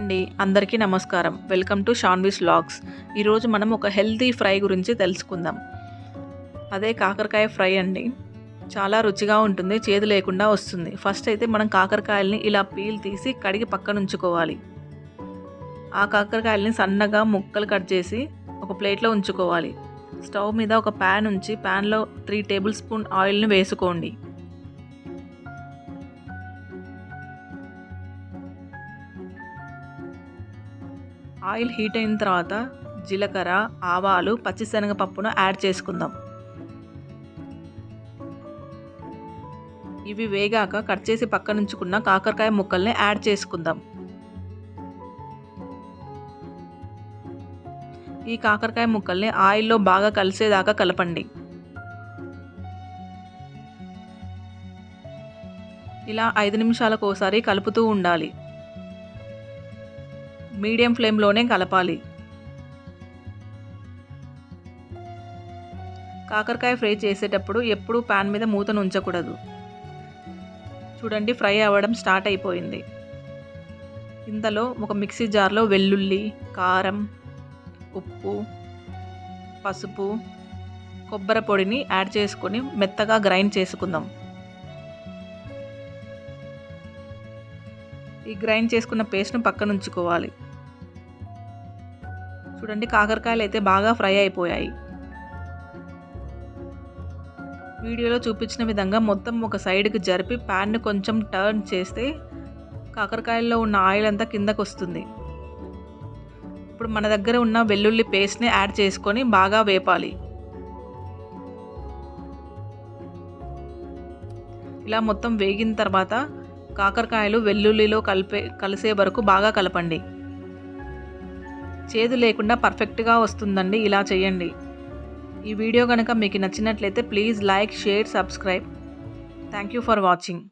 అండి. అందరికీ నమస్కారం. వెల్కమ్ టు షాన్వీస్ లాగ్స్ ఈరోజు మనం ఒక హెల్తీ ఫ్రై గురించి తెలుసుకుందాం. అదే కాకరకాయ ఫ్రై అండి. చాలా రుచిగా ఉంటుంది చేదు లేకుండా వస్తుంది. ఫస్ట్ అయితే మనం కాకరకాయల్ని ఇలా పీల్ తీసి కడిగి పక్కన ఉంచుకోవాలి. ఆ కాకరకాయల్ని సన్నగా ముక్కలు కట్ చేసి ఒక ప్లేట్లో ఉంచుకోవాలి. స్టవ్ మీద ఒక ప్యాన్ ఉంచి ప్యాన్లో త్రీ టేబుల్ స్పూన్ ఆయిల్ని వేసుకోండి. ఆయిల్ హీట్ అయిన తర్వాత జీలకర్ర ఆవాలు పచ్చిశనగపప్పును యాడ్ చేసుకుందాం. ఇవి వేగాక కట్ చేసి పక్కనుంచుకున్న కాకరకాయ ముక్కల్ని యాడ్ చేసుకుందాం. ఈ కాకరకాయ ముక్కల్ని ఆయిల్లో బాగా కలిసేదాకా కలపండి. ఇలా ఐదు నిమిషాలకు ఒకసారి కలుపుతూ ఉండాలి. మీడియం ఫ్లేమ్లోనే కలపాలి. కాకరకాయ ఫ్రై చేసేటప్పుడు ఎప్పుడూ ప్యాన్ మీద మూతను ఉంచకూడదు. చూడండి ఫ్రై అవ్వడం స్టార్ట్ అయిపోయింది. ఇంతలో ఒక మిక్సీ జార్లో వెల్లుల్లి కారం ఉప్పు పసుపు కొబ్బరి పొడిని యాడ్ చేసుకొని మెత్తగా గ్రైండ్ చేసుకుందాం. ఈ గ్రైండ్ చేసుకున్న పేస్ట్ను పక్కన ఉంచుకోవాలి చూడండి కాకరకాయలు అయితే బాగా ఫ్రై అయిపోయాయి. వీడియోలో చూపించిన విధంగా మొత్తం ఒక సైడ్కి జరిపి ప్యాన్ను కొంచెం టర్న్ చేస్తే కాకరకాయల్లో ఉన్న ఆయిల్ అంతా కిందకు వస్తుంది ఇప్పుడు మన దగ్గర ఉన్న వెల్లుల్లి పేస్ట్ని యాడ్ చేసుకొని బాగా వేపాలి. ఇలా మొత్తం వేగిన తర్వాత కాకరకాయలు వెల్లుల్లిలో కలిపే కలిసే వరకు బాగా కలపండి. చేదు లేకుండా పర్ఫెక్ట్గా వస్తుందండి. ఇలా చేయండి. ఈ వీడియో కనుక మీకు నచ్చినట్లయితే please like share subscribe. Thank you for watching.